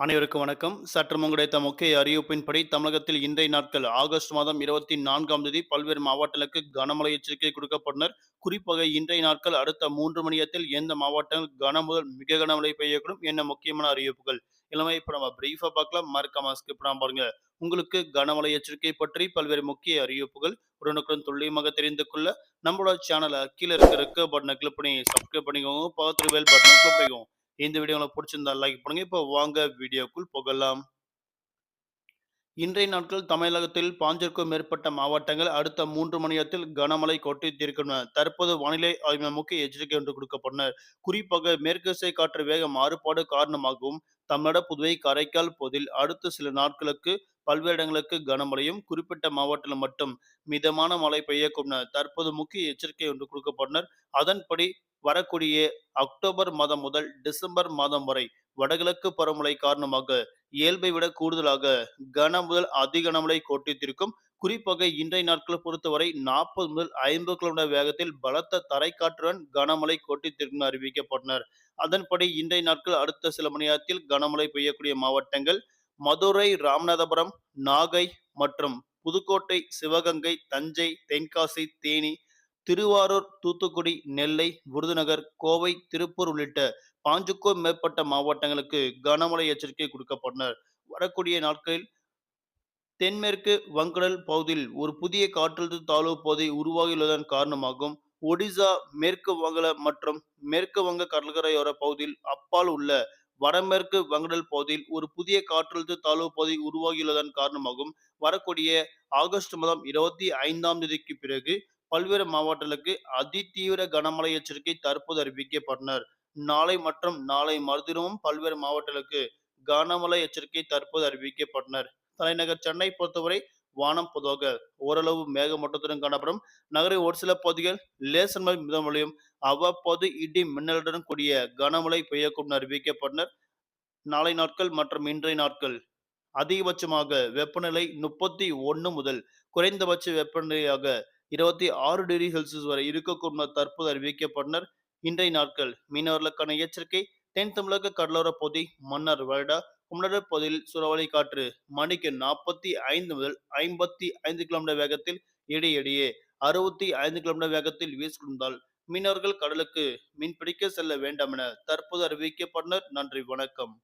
அனைவருக்கும் வணக்கம். சற்று முங்கடைத்த முக்கிய அறிவிப்பின்படி தமிழகத்தில் இன்றைய நாட்கள் ஆகஸ்ட் மாதம் இருபத்தி நான்காம் தேதி பல்வேறு மாவட்டங்களுக்கு கனமழை எச்சரிக்கை கொடுக்கப்பட்டனர். குறிப்பாக இன்றைய நாட்கள் அடுத்த மூன்று மணியத்தில் எந்த மாவட்டங்கள் கன முதல் மிக கனமழை பெய்யக்கூடும் என்ன முக்கியமான அறிவிப்புகள்? எல்லாமே இப்போ நம்ம பிரீஃபா பார்க்கலாம். மறக்காம ஸ்கிப் பண்ணாம பாருங்க. உங்களுக்கு கனமழை எச்சரிக்கை பற்றி பல்வேறு முக்கிய அறிவிப்புகள் உடனுக்குடன் துல்லியமாக தெரிந்து கொள்ள நம்மளோட சேனலை கீழே இருக்க இருக்க பட்டனை கிளிக் பண்ணி சப்ஸ்கிரைப் பண்ணிக்கோங்க. பக்கத்துல வேல் பட்டனை கிளிக் பண்ணிக்கோங்க. இந்த வீடியோ உங்களுக்கு பிடிச்சிருந்தா லைக் பண்ணுங்க. இப்போ வாங்க வீடியோக்குள் போகலாம். இன்றைய நாட்கள் தமிழகத்தில் பாஞ்சிற்கும் மேற்பட்ட மாவட்டங்கள் அடுத்த மூன்று மணியத்தில் கனமழை கொட்டி தீர்க்கின்றன தற்போது வானிலை ஆய்வு முக்கிய எச்சரிக்கை ஒன்று கொடுக்கப்பட்டனர் குறிப்பாக மேற்கு திசை காற்று வேக மாறுபாடு காரணமாகவும் தமிழக புதுவை காரைக்கால் பகுதியில் அடுத்த சில நாட்களுக்கு பல்வேறு இடங்களுக்கு கனமழையும் குறிப்பிட்ட மாவட்டத்தில் மட்டும் மிதமான மழை பெய்யக்கும் தற்போது முக்கிய எச்சரிக்கை ஒன்று கொடுக்கப்பட்டனர் அதன்படி வரக்கூடிய அக்டோபர் மாதம் முதல் டிசம்பர் மாதம் வரை வடகிழக்கு பருவமழை காரணமாக இயல்பை விட கூடுதலாக கன முதல் அதிகனமழை கோட்டித்திருக்கும் கொட்டித்திருக்கும் குறிப்பாக இன்றைய நாட்களை பொறுத்தவரை நாற்பது முதல் ஐம்பது கிலோமீட்டர் வேகத்தில் பலத்த தரைக்காற்றுடன் கனமழை கொட்டித்திருக்கும் அறிவிக்கப்பட்டனர். அதன்படி இன்றைய நாட்கள் அடுத்த சில மணி நேரத்தில் கனமழை பெய்யக்கூடிய மாவட்டங்கள் மதுரை ராமநாதபுரம் நாகை மற்றும் புதுக்கோட்டை சிவகங்கை தஞ்சை தென்காசி தேனி திருவாரூர் தூத்துக்குடி நெல்லை விருதுநகர் கோவை திருப்பூர் உள்ளிட்ட பாஞ்சுக்கும் மேற்பட்ட மாவட்டங்களுக்கு கனமழை எச்சரிக்கை கொடுக்கப்பட்டனர். வரக்கூடிய நாட்களில் தென்மேற்கு வங்கடல் பகுதியில் ஒரு புதிய காற்றழுத்த தாழ்வு பகுதி உருவாகியுள்ளதன் காரணமாகவும் ஒடிசா மேற்கு வங்கல மற்றும் மேற்கு வங்க கடற்கரையோர பகுதியில் அப்பால் உள்ள வடமேற்கு வங்கடல் பகுதியில் ஒரு புதிய காற்றழுத்த தாழ்வு பகுதி உருவாகியுள்ளதன் காரணமாகவும் வரக்கூடிய ஆகஸ்ட் மாதம் இருபத்தி ஐந்தாம் தேதிக்கு பிறகு பல்வேறு மாவட்டங்களுக்கு அதிதீவிர கனமழை எச்சரிக்கை தற்போது அறிவிக்கப்பட்டனர். நாளை மற்றும் நாளை மறுதினமும் பல்வேறு மாவட்டங்களுக்கு கனமழை எச்சரிக்கை தற்போது அறிவிக்கப்பட்டனர். தலைநகர் சென்னை பொறுத்தவரை வானம் பொதுவாக ஓரளவு மேகமூட்டத்துடன் காணப்படும். நகரின் ஒரு சில பகுதிகள் லேசன் மழை மிதமழையும் அவ்வப்போது இடி மின்னலுடன் கூடிய கனமழை பெய்யக்கூடும் அறிவிக்கப்பட்டனர். நாளை நாட்கள் மற்றும் இன்றைய நாட்கள் அதிகபட்சமாக வெப்பநிலை முப்பத்தி ஒன்று முதல் குறைந்தபட்ச வெப்பநிலையாக இருபத்தி ஆறு டிகிரி செல்சியஸ் வரை இருக்கக்கூடும் தற்போது அறிவிக்கப்பட்டனர். இன்றைய நாட்கள் மீனவர்களுக்கான எச்சரிக்கை. தென் தமிழக கடலோர பகுதி மன்னார் வருடா குமரர் பகுதியில் சூறாவளி காற்று மணிக்கு நாற்பத்தி ஐந்து முதல் ஐம்பத்தி ஐந்து கிலோமீட்டர் வேகத்தில் இடையிடையே அறுபத்தி ஐந்து கிலோமீட்டர் வேகத்தில் வீசிக்கொண்டால் மீனவர்கள் கடலுக்கு மீன்பிடிக்க செல்ல வேண்டாம் என தற்போது அறிவிக்கப்பட்டனர். நன்றி வணக்கம்.